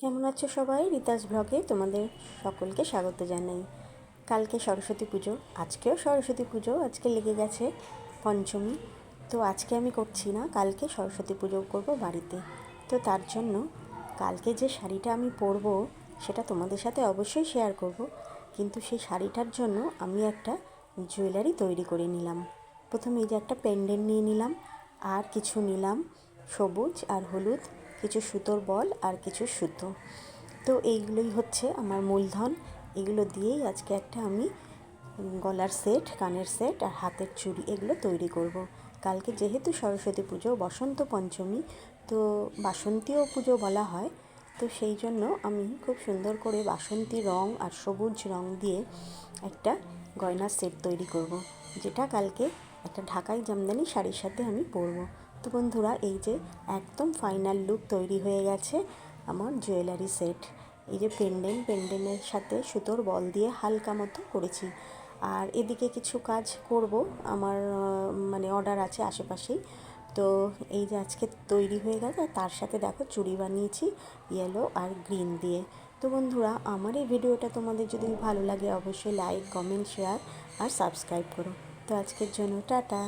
কেমন আছো সবাই? রিতাস ব্লগে তোমাদের সকলকে স্বাগত জানাই। কালকে সরস্বতী পুজো, আজকেও সরস্বতী পুজো, আজকে লেগে গেছে পঞ্চমী। তো আজকে আমি করছি না, কালকে সরস্বতী পুজো করব বাড়িতে। তো তার জন্য কালকে যে শাড়িটা আমি পরব, সেটা তোমাদের সাথে অবশ্যই শেয়ার করব। কিন্তু সেই শাড়িটার জন্য আমি একটা জুয়েলারি তৈরি করে নিলাম। প্রথমে এই যে একটা পেন্ডেন্ট নিয়ে নিলাম, আর কিছু নিলাম, সবুজ আর হলুদ। কিছু সুতোর বল আর কিছু সুতো তো এইগুলোই হচ্ছে আমার মূলধন এগুলো দিয়েই আজকে একটা আমি গলার সেট, কানের সেট আর হাতের চুড়ি এগুলো তৈরি করব। কালকে যেহেতু সরস্বতী পুজো, বসন্ত পঞ্চমী, তো বাসন্তীও পুজো বলা হয় তো সেই জন্য আমি খুব সুন্দর করে বাসন্তী রং আর সবুজ রং দিয়ে একটা গয়নার সেট তৈরি করব। যেটা কালকে একটা ঢাকাই জামদানি শাড়ির সাথে আমি পরবো। তো বন্ধুরা, এই যে একদম ফাইনাল লুক তৈরি হয়ে গেছে আমার জুয়েলারি সেট এই যে পেন্ডেন্ট পেন্ডেন্টের সাথে সুতোর বল দিয়ে হালকা মতো করেছি। আর এদিকে কিছু কাজ করব, আমার মানে অর্ডার আছে আশেপাশেই। তো এই যে আজকে তৈরি হয়ে গেছে, তার সাথে দেখো চুড়ি বানিয়েছি ইয়েলো আর গ্রিন দিয়ে। তো বন্ধুরা, আমার এই ভিডিওটা তোমাদের যদি ভালো লাগে অবশ্যই লাইক কমেন্ট শেয়ার আর সাবস্ক্রাইব করো। তো আজকের জন্য টাটা।